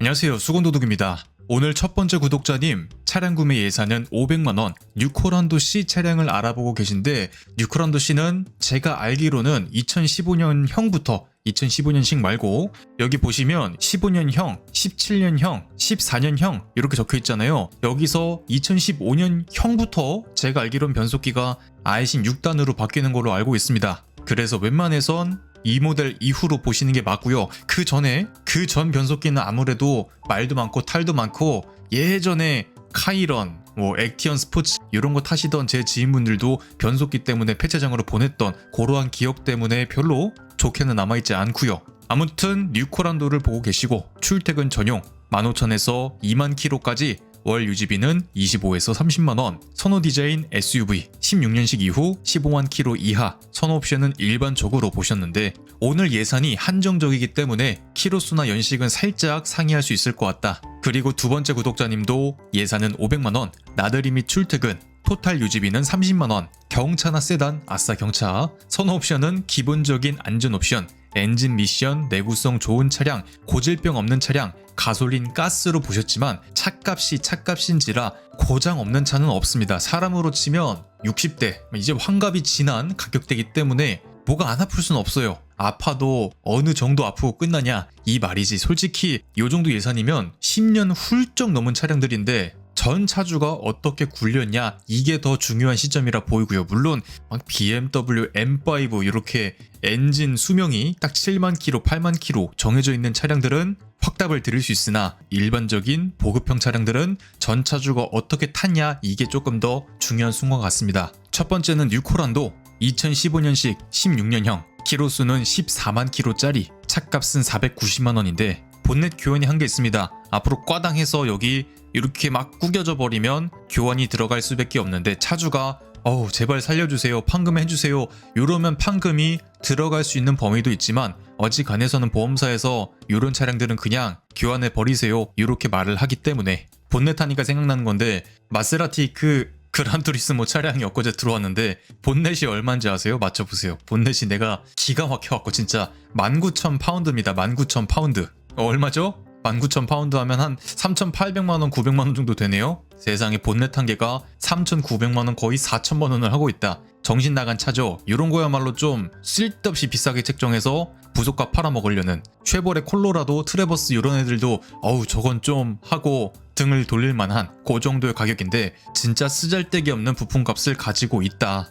안녕하세요. 수건도둑입니다. 오늘 첫 번째 구독자님 차량 구매 예산은 500만원 뉴코란도 C 차량을 알아보고 계신데 뉴코란도 C는 제가 알기로는 2015년형부터 2015년식 말고 여기 보시면 15년형, 17년형, 14년형 이렇게 적혀 있잖아요. 여기서 2015년형부터 제가 알기로는 변속기가 아이신 6단으로 바뀌는 걸로 알고 있습니다. 그래서 웬만해선 이 모델 이후로 보시는 게 맞고요. 그 전에 그 전 변속기는 아무래도 말도 많고 탈도 많고 예전에 카이런, 뭐 액티언 스포츠 이런 거 타시던 제 지인분들도 변속기 때문에 폐차장으로 보냈던 그러한 기억 때문에 별로 좋게는 남아있지 않고요. 아무튼 뉴코란도를 보고 계시고 출퇴근 전용 15,000에서 2만 킬로까지 월 유지비는 25에서 30만 원. 선호 디자인 SUV 16년식 이후 15만 킬로 이하. 선호 옵션은 일반적으로 보셨는데 오늘 예산이 한정적이기 때문에 키로수나 연식은 살짝 상이할 수 있을 것 같다. 그리고 두 번째 구독자님도 예산은 500만 원. 나들이 및 출퇴근 토탈 유지비는 30만 원. 경차나 세단, 아싸 경차. 선호 옵션은 기본적인 안전 옵션, 엔진 미션, 내구성 좋은 차량, 고질병 없는 차량, 가솔린, 가스로 보셨지만 차값이 차값인지라 고장 없는 차는 없습니다. 사람으로 치면 60대, 이제 환갑이 지난 가격대이기 때문에 뭐가 안 아플 수는 없어요. 아파도 어느 정도 아프고 끝나냐 이 말이지. 솔직히 이 정도 예산이면 10년 훌쩍 넘은 차량들인데 전 차주가 어떻게 굴렸냐 이게 더 중요한 시점이라 보이고요. 물론 막 BMW M5 이렇게 엔진 수명이 딱 7만 킬로, 8만 킬로 정해져 있는 차량들은 확답을 드릴 수 있으나 일반적인 보급형 차량들은 전 차주가 어떻게 탔냐 이게 조금 더 중요한 순간 같습니다. 첫 번째는 뉴코란도 2015년식 16년형 키로수는 14만 킬로짜리 차값은 490만 원인데 본넷 교환이 한 게 있습니다. 앞으로 꽈당해서 여기 이렇게 막 구겨져 버리면 교환이 들어갈 수밖에 없는데 차주가 어우 제발 살려주세요. 판금 해주세요. 이러면 판금이 들어갈 수 있는 범위도 있지만 어지간해서는 보험사에서 이런 차량들은 그냥 교환해 버리세요. 이렇게 말을 하기 때문에. 본넷 하니까 생각나는 건데 마세라티 그 그란투리스모 차량이 엊그제 들어왔는데 본넷이 얼마인지 아세요? 맞춰보세요. 본넷이 내가 기가 막혀갖고 진짜 19,000파운드입니다. 19,000파운드. 어, 얼마죠? 19,000파운드 하면 한 3,800만원, 900만원 정도 되네요. 세상에 본넷 한 개가 3,900만원 거의 4,000만원을 하고 있다. 정신 나간 차죠. 이런 거야말로 좀 쓸데없이 비싸게 책정해서 부속값 팔아먹으려는 쉐보레 콜로라도 트레버스 이런 애들도 어우 저건 좀 하고 등을 돌릴 만한 그 정도의 가격인데 진짜 쓰잘데기 없는 부품값을 가지고 있다.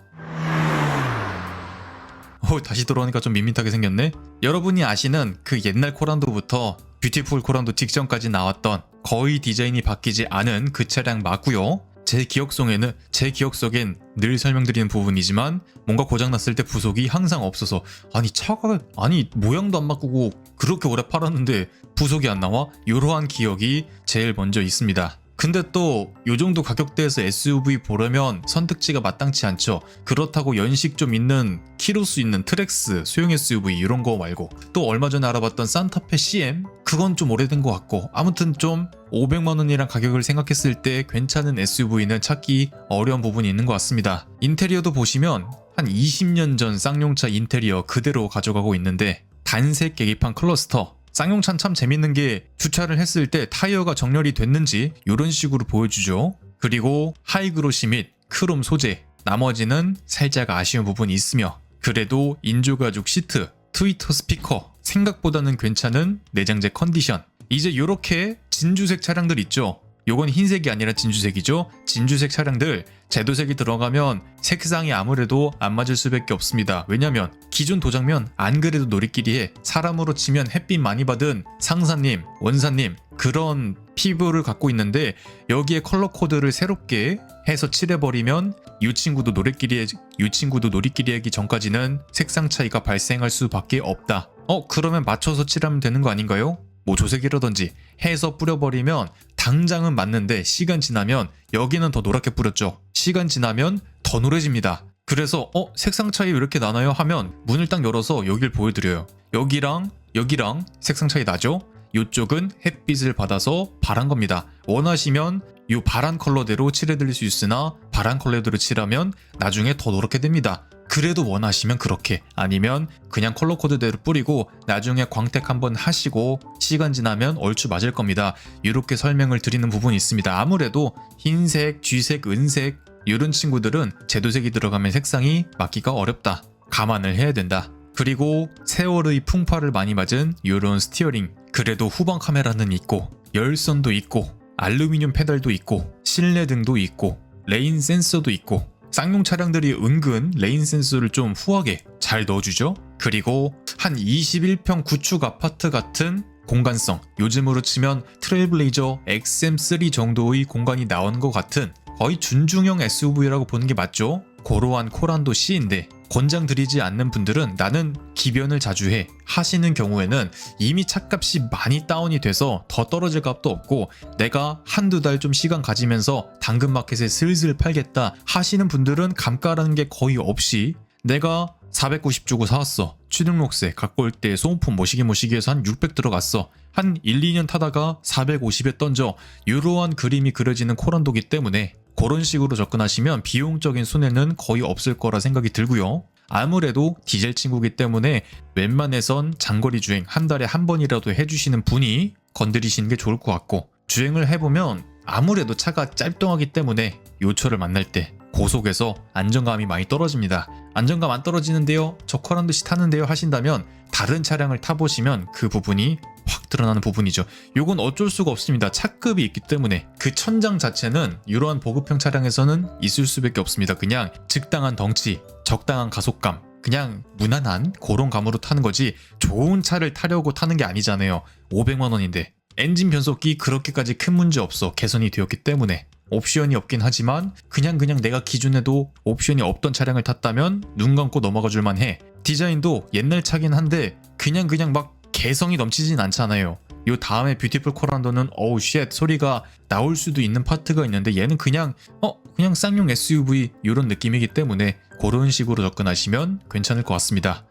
어, 다시 돌아오니까 좀 밋밋하게 생겼네. 여러분이 아시는 그 옛날 코란도부터 뷰티풀 코란도 직전까지 나왔던 거의 디자인이 바뀌지 않은 그 차량 맞고요. 제 기억 속에는 제 기억 속엔 늘 설명드리는 부분이지만 뭔가 고장 났을 때 부속이 항상 없어서 아니 차가 아니 모양도 안 바꾸고 그렇게 오래 팔았는데 부속이 안 나와 이러한 기억이 제일 먼저 있습니다. 근데 또 요 정도 가격대에서 SUV 보려면 선택지가 마땅치 않죠. 그렇다고 연식 좀 있는 키로수 있는 트렉스, 소형 SUV 이런 거 말고 또 얼마 전에 알아봤던 산타페 CM 그건 좀 오래된 것 같고 아무튼 좀 500만 원이란 가격을 생각했을 때 괜찮은 SUV는 찾기 어려운 부분이 있는 것 같습니다. 인테리어도 보시면 한 20년 전 쌍용차 인테리어 그대로 가져가고 있는데 단색 계기판 클러스터 쌍용차는 참 재밌는 게 주차를 했을 때 타이어가 정렬이 됐는지 이런 식으로 보여주죠. 그리고 하이그로시 및 크롬 소재, 나머지는 살짝 아쉬운 부분이 있으며 그래도 인조가죽 시트, 트위터 스피커 생각보다는 괜찮은 내장재 컨디션. 이제 이렇게 진주색 차량들 있죠. 요건 흰색이 아니라 진주색이죠. 진주색 차량들 제도색이 들어가면 색상이 아무래도 안 맞을 수밖에 없습니다. 왜냐면 기존 도장면 안 그래도 놀이끼리에 사람으로 치면 햇빛 많이 받은 상사님, 원사님 그런 피부를 갖고 있는데 여기에 컬러 코드를 새롭게 해서 칠해버리면 이 친구도 노래끼리에 이 친구도 놀이끼리 하기 전까지는 색상 차이가 발생할 수밖에 없다. 어 그러면 맞춰서 칠하면 되는 거 아닌가요? 뭐 조색이라든지 해서 뿌려버리면 당장은 맞는데 시간 지나면 여기는 더 노랗게 뿌렸죠. 시간 지나면 더 노래집니다. 그래서 어 색상 차이 왜 이렇게 나나요 하면 문을 딱 열어서 여길 보여드려요. 여기랑 여기랑 색상 차이 나죠? 이쪽은 햇빛을 받아서 파란 겁니다. 원하시면 이 파란 컬러대로 칠해드릴 수 있으나 파란 컬러대로 칠하면 나중에 더 노랗게 됩니다. 그래도 원하시면 그렇게 아니면 그냥 컬러 코드대로 뿌리고 나중에 광택 한번 하시고 시간 지나면 얼추 맞을 겁니다. 이렇게 설명을 드리는 부분이 있습니다. 아무래도 흰색, 쥐색, 은색 이런 친구들은 제도색이 들어가면 색상이 맞기가 어렵다. 감안을 해야 된다. 그리고 세월의 풍파를 많이 맞은 이런 스티어링 그래도 후방 카메라는 있고 열선도 있고 알루미늄 페달도 있고 실내 등도 있고 레인 센서도 있고 쌍용 차량들이 은근 레인 센서를 좀 후하게 잘 넣어주죠. 그리고 한 21평 구축 아파트 같은 공간성 요즘으로 치면 트레일블레이저 XM3 정도의 공간이 나온 것 같은 거의 준중형 SUV라고 보는 게 맞죠? 고로한 코란도 C인데 권장드리지 않는 분들은 나는 기변을 자주 해 하시는 경우에는 이미 차값이 많이 다운이 돼서 더 떨어질 값도 없고 내가 한두 달 좀 시간 가지면서 당근마켓에 슬슬 팔겠다 하시는 분들은 감가라는 게 거의 없이 내가 490 주고 사왔어. 취등록세 갖고 올 때 소모품 모시기 모시기에서 한 600 들어갔어. 한 1, 2년 타다가 450에 던져. 이러한 그림이 그려지는 코란도기 때문에 그런 식으로 접근하시면 비용적인 손해는 거의 없을 거라 생각이 들고요. 아무래도 디젤 친구기 때문에 웬만해선 장거리 주행 한 달에 한 번이라도 해주시는 분이 건드리시는 게 좋을 것 같고 주행을 해보면 아무래도 차가 짤뚱하기 때문에 요철을 만날 때 고속에서 안정감이 많이 떨어집니다. 안정감 안 떨어지는데요? 저 커란 듯이 타는데요? 하신다면 다른 차량을 타보시면 그 부분이 확 드러나는 부분이죠. 요건 어쩔 수가 없습니다. 차급이 있기 때문에 그 천장 자체는 이러한 보급형 차량에서는 있을 수밖에 없습니다. 그냥 적당한 덩치, 적당한 가속감, 그냥 무난한 그런 감으로 타는 거지 좋은 차를 타려고 타는 게 아니잖아요. 500만 원인데 엔진 변속기 그렇게까지 큰 문제 없어 개선이 되었기 때문에 옵션이 없긴 하지만 그냥 그냥 내가 기준에도 옵션이 없던 차량을 탔다면 눈 감고 넘어가 줄만 해. 디자인도 옛날 차긴 한데 그냥 그냥 막 개성이 넘치진 않잖아요. 요 다음에 뷰티풀 코란도는 어우 쉣 소리가 나올 수도 있는 파트가 있는데 얘는 그냥 어 그냥 쌍용 SUV 이런 느낌이기 때문에 그런 식으로 접근하시면 괜찮을 것 같습니다.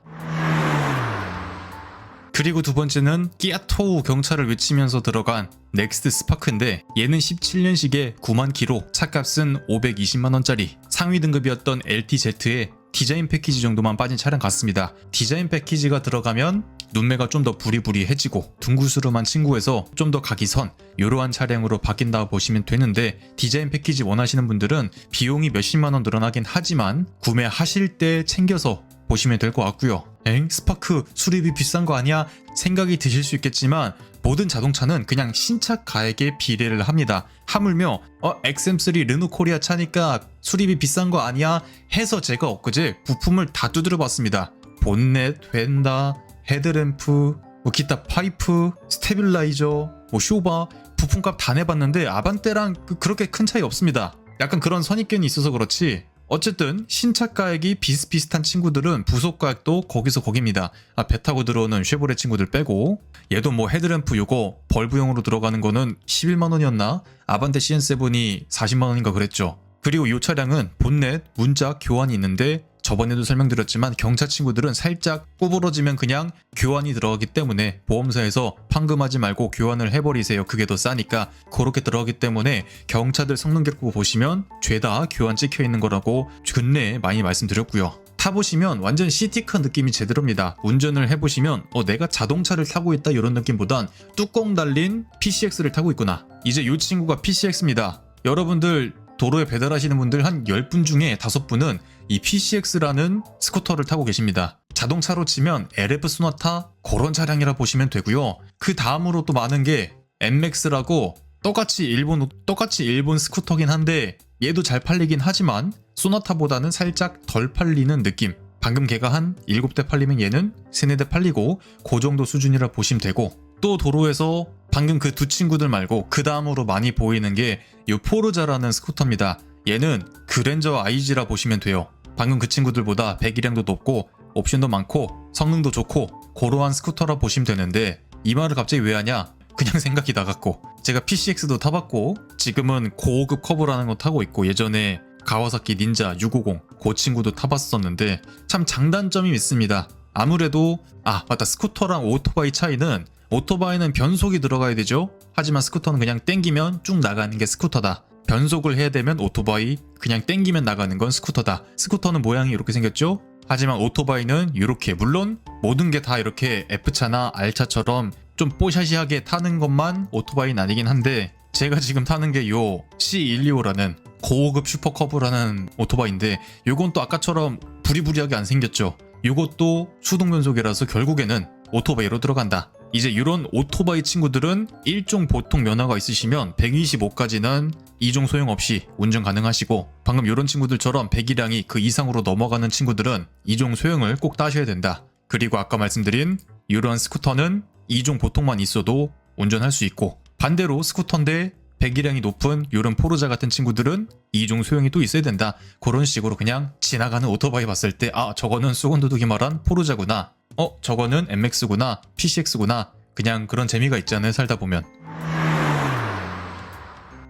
그리고 두 번째는 끼아토우 경차를 외치면서 들어간 넥스트 스파크인데 얘는 17년식에 9만 키로 차값은 520만 원짜리 상위 등급이었던 LTZ에 디자인 패키지 정도만 빠진 차량 같습니다. 디자인 패키지가 들어가면 눈매가 좀 더 부리부리해지고 둥구스름한 친구에서 좀더 각이선 이러한 차량으로 바뀐다고 보시면 되는데 디자인 패키지 원하시는 분들은 비용이 몇십만 원 늘어나긴 하지만 구매하실 때 챙겨서 보시면 될 것 같고요. 엥? 스파크 수리비 비싼 거 아니야? 생각이 드실 수 있겠지만 모든 자동차는 그냥 신차 가액에 비례를 합니다. 하물며 어 XM3 르노 코리아 차니까 수리비 비싼 거 아니야? 해서 제가 엊그제 부품을 다 두드려 봤습니다. 본넷, 웬다, 헤드램프, 뭐 기타 파이프, 스테빌라이저, 뭐 쇼바 부품값 다 내봤는데 아반떼랑 그- 그렇게 큰 차이 없습니다. 약간 그런 선입견이 있어서 그렇지 어쨌든 신차 가액이 비슷비슷한 친구들은 부속 가액도 거기서 거깁니다. 아, 배 타고 들어오는 쉐보레 친구들 빼고 얘도 뭐 헤드램프 요거 벌브용으로 들어가는 거는 11만 원이었나? 아반떼 CN7이 40만 원인가 그랬죠. 그리고 이 차량은 본넷 문짝 교환이 있는데 저번에도 설명드렸지만 경차 친구들은 살짝 구부러지면 그냥 교환이 들어가기 때문에 보험사에서 판금하지 말고 교환을 해버리세요. 그게 더 싸니까 그렇게 들어가기 때문에 경차들 성능 기록 보시면 죄다 교환 찍혀 있는 거라고 근래에 많이 말씀드렸고요. 타보시면 완전 시티카 느낌이 제대로입니다. 운전을 해보시면 어, 내가 자동차를 타고 있다 이런 느낌보단 뚜껑 달린 PCX를 타고 있구나. 이제 이 친구가 PCX입니다. 여러분들 도로에 배달하시는 분들 한 10분 중에 5분은 이 PCX라는 스쿠터를 타고 계십니다. 자동차로 치면 LF 소나타 그런 차량이라 보시면 되고요. 그 다음으로 또 많은 게 MX라고 똑같이 일본 똑같이 일본 스쿠터긴 한데 얘도 잘 팔리긴 하지만 소나타보다는 살짝 덜 팔리는 느낌. 방금 걔가 한 7대 팔리면 얘는 3, 4대 팔리고 그 정도 수준이라 보시면 되고 또 도로에서 방금 그 두 친구들 말고 그 다음으로 많이 보이는 게 이 포르자라는 스쿠터입니다. 얘는 그랜저 IG라 보시면 돼요. 방금 그 친구들보다 배기량도 높고 옵션도 많고 성능도 좋고 고러한 스쿠터라 보시면 되는데 이 말을 갑자기 왜 하냐? 그냥 생각이 나갔고 제가 PCX도 타봤고 지금은 고급 커브라는 거 타고 있고 예전에 가와사키 닌자 650 그 친구도 타봤었는데 참 장단점이 있습니다. 아무래도 아 맞다 스쿠터랑 오토바이 차이는 오토바이는 변속이 들어가야 되죠. 하지만 스쿠터는 그냥 땡기면 쭉 나가는 게 스쿠터다. 변속을 해야 되면 오토바이, 그냥 땡기면 나가는 건 스쿠터다. 스쿠터는 모양이 이렇게 생겼죠? 하지만 오토바이는 이렇게 물론 모든 게 다 이렇게 F차나 R차처럼 좀 뽀샤시하게 타는 것만 오토바이는 아니긴 한데 제가 지금 타는 게 요 C125라는 고급 슈퍼커브라는 오토바이인데 요건 또 아까처럼 부리부리하게 안 생겼죠. 요것도 수동 변속이라서 결국에는 오토바이로 들어간다. 이제 이런 오토바이 친구들은 일종 보통 면허가 있으시면 125까지는 이종 소용없이 운전 가능하시고 방금 이런 친구들처럼 배기량이 그 이상으로 넘어가는 친구들은 이종 소형을 꼭 따셔야 된다. 그리고 아까 말씀드린 이러한 스쿠터는 이종 보통만 있어도 운전할 수 있고 반대로 스쿠터인데 배기량이 높은 이런 포르자 같은 친구들은 이종 소형이 또 있어야 된다. 그런 식으로 그냥 지나가는 오토바이 봤을 때 아 저거는 수건 도둑이 말한 포르자구나. 어 저거는 MX구나. PCX구나. 그냥 그런 재미가 있잖아요 살다 보면.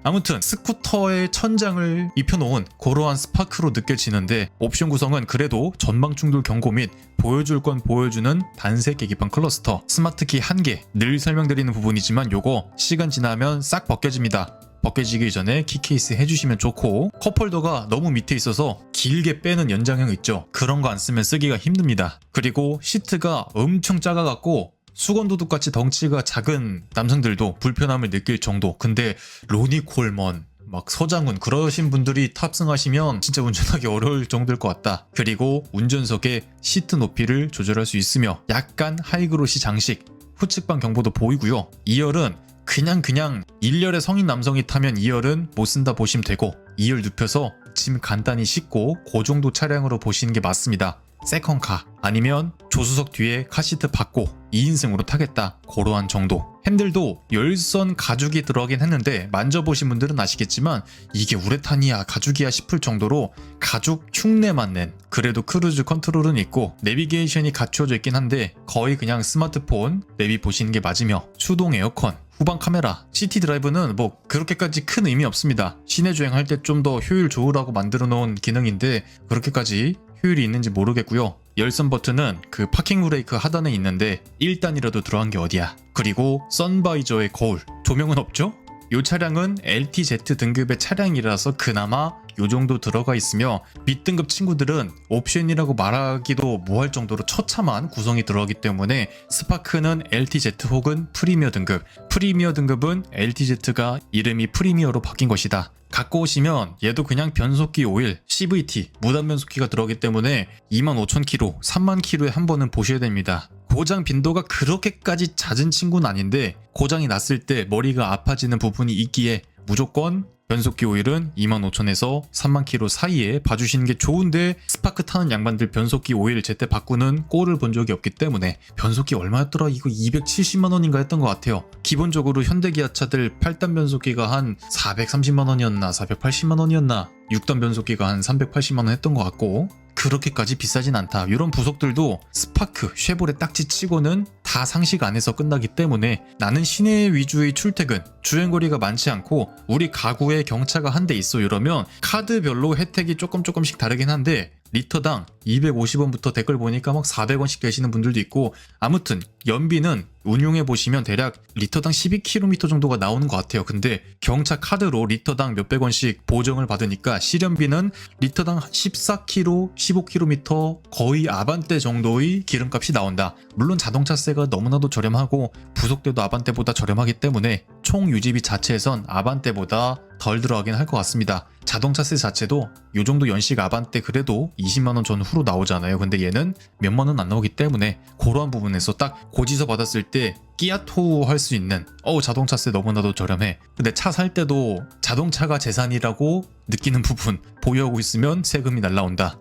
아무튼 스쿠터의 천장을 입혀놓은 고러한 스파크로 느껴지는데 옵션 구성은 그래도 전방 충돌 경고 및 보여줄 건 보여주는 단색 계기판 클러스터 스마트키 1개 늘 설명드리는 부분이지만 요거 시간 지나면 싹 벗겨집니다 벗겨지기 전에 키케이스 해주시면 좋고 컵홀더가 너무 밑에 있어서 길게 빼는 연장형 있죠 그런 거 안 쓰면 쓰기가 힘듭니다 그리고 시트가 엄청 작아갖고 수건 도둑 같이 덩치가 작은 남성들도 불편함을 느낄 정도. 근데 로니 콜먼, 막 서장훈 그러신 분들이 탑승하시면 진짜 운전하기 어려울 정도일 것 같다. 그리고 운전석에 시트 높이를 조절할 수 있으며 약간 하이그로시 장식, 후측방 경보도 보이고요. 2열은 그냥 그냥 1열의 성인 남성이 타면 2열은 못 쓴다 보시면 되고 2열 눕혀서 짐 간단히 싣고 그 정도 차량으로 보시는 게 맞습니다. 세컨카 아니면 조수석 뒤에 카시트 받고 2인승으로 타겠다. 고러한 정도. 핸들도 열선 가죽이 들어가긴 했는데 만져보신 분들은 아시겠지만 이게 우레탄이야 가죽이야 싶을 정도로 가죽 흉내만 낸. 그래도 크루즈 컨트롤은 있고 내비게이션이 갖추어져 있긴 한데 거의 그냥 스마트폰 내비 보시는 게 맞으며 수동 에어컨 후방 카메라, 시티 드라이브는 뭐 그렇게까지 큰 의미 없습니다. 시내 주행할 때 좀 더 효율 좋으라고 만들어 놓은 기능인데 그렇게까지 효율이 있는지 모르겠고요. 열선 버튼은 그 파킹 브레이크 하단에 있는데 1단이라도 들어간 게 어디야. 그리고 선바이저의 거울, 조명은 없죠? 이 차량은 LTZ 등급의 차량이라서 그나마 요 정도 들어가 있으며 밑등급 친구들은 옵션이라고 말하기도 뭐할 정도로 처참한 구성이 들어가기 때문에 스파크는 LTZ 혹은 프리미어 등급. 프리미어 등급은 LTZ가 이름이 프리미어로 바뀐 것이다. 갖고 오시면 얘도 그냥 변속기 오일 CVT 무단 변속기가 들어가기 때문에 25,000km 30,000km에 한 번은 보셔야 됩니다 고장 빈도가 그렇게까지 잦은 친구는 아닌데 고장이 났을 때 머리가 아파지는 부분이 있기에 무조건 변속기 오일은 25,000에서 3만 킬로 사이에 봐주시는 게 좋은데 스파크 타는 양반들 변속기 오일 제때 바꾸는 꼴을 본 적이 없기 때문에 변속기 얼마였더라? 이거 270만 원인가 했던 것 같아요. 기본적으로 현대기아차들 8단 변속기가 한 430만 원이었나 480만 원이었나 6단 변속기가 한 380만 원 했던 것 같고 그렇게까지 비싸진 않다. 이런 부속들도 스파크, 쉐보레 딱지 치고는 다 상식 안에서 끝나기 때문에 나는 시내 위주의 출퇴근, 주행거리가 많지 않고 우리 가구에 경차가 한 대 있어 이러면 카드별로 혜택이 조금 조금씩 다르긴 한데 리터당 250원부터 댓글 보니까 막 400원씩 계시는 분들도 있고 아무튼 연비는 운용해 보시면 대략 리터당 12km 정도가 나오는 것 같아요. 근데 경차 카드로 리터당 몇백 원씩 보정을 받으니까 실연비는 리터당 14km, 15km 거의 아반떼 정도의 기름값이 나온다. 물론 자동차세가 너무나도 저렴하고 부속대도 아반떼보다 저렴하기 때문에 총 유지비 자체에선 아반떼보다 덜 들어가긴 할 것 같습니다. 자동차세 자체도 요 정도 연식 아반떼 그래도 20만원 전 후로 나오잖아요. 근데 얘는 몇만 원 안 나오기 때문에 그러한 부분에서 딱 고지서 받았을 때 끼야토 할 수 있는 어우 자동차세 너무나도 저렴해. 근데 차 살 때도 자동차가 재산이라고 느끼는 부분 보유하고 있으면 세금이 날라온다.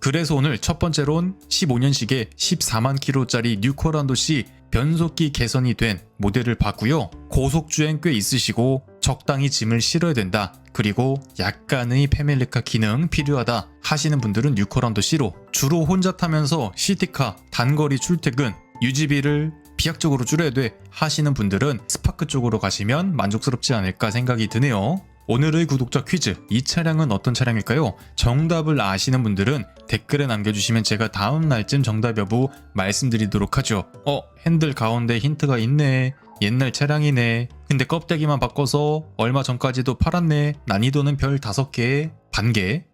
그래서 오늘 첫 번째론 15년식의 14만 킬로짜리 뉴코란도 C 변속기 개선이 된 모델을 봤고요. 고속주행 꽤 있으시고 적당히 짐을 실어야 된다. 그리고 약간의 패밀리카 기능 필요하다 하시는 분들은 뉴코란도 C로 주로 혼자 타면서 시티카 단거리 출퇴근 유지비를 비약적으로 줄여야 돼 하시는 분들은 스파크 쪽으로 가시면 만족스럽지 않을까 생각이 드네요. 오늘의 구독자 퀴즈 이 차량은 어떤 차량일까요? 정답을 아시는 분들은 댓글에 남겨주시면 제가 다음 날쯤 정답 여부 말씀드리도록 하죠. 어 핸들 가운데 힌트가 있네. 옛날 차량이네. 근데 껍데기만 바꿔서 얼마 전까지도 팔았네. 난이도는 별 5개, 반개.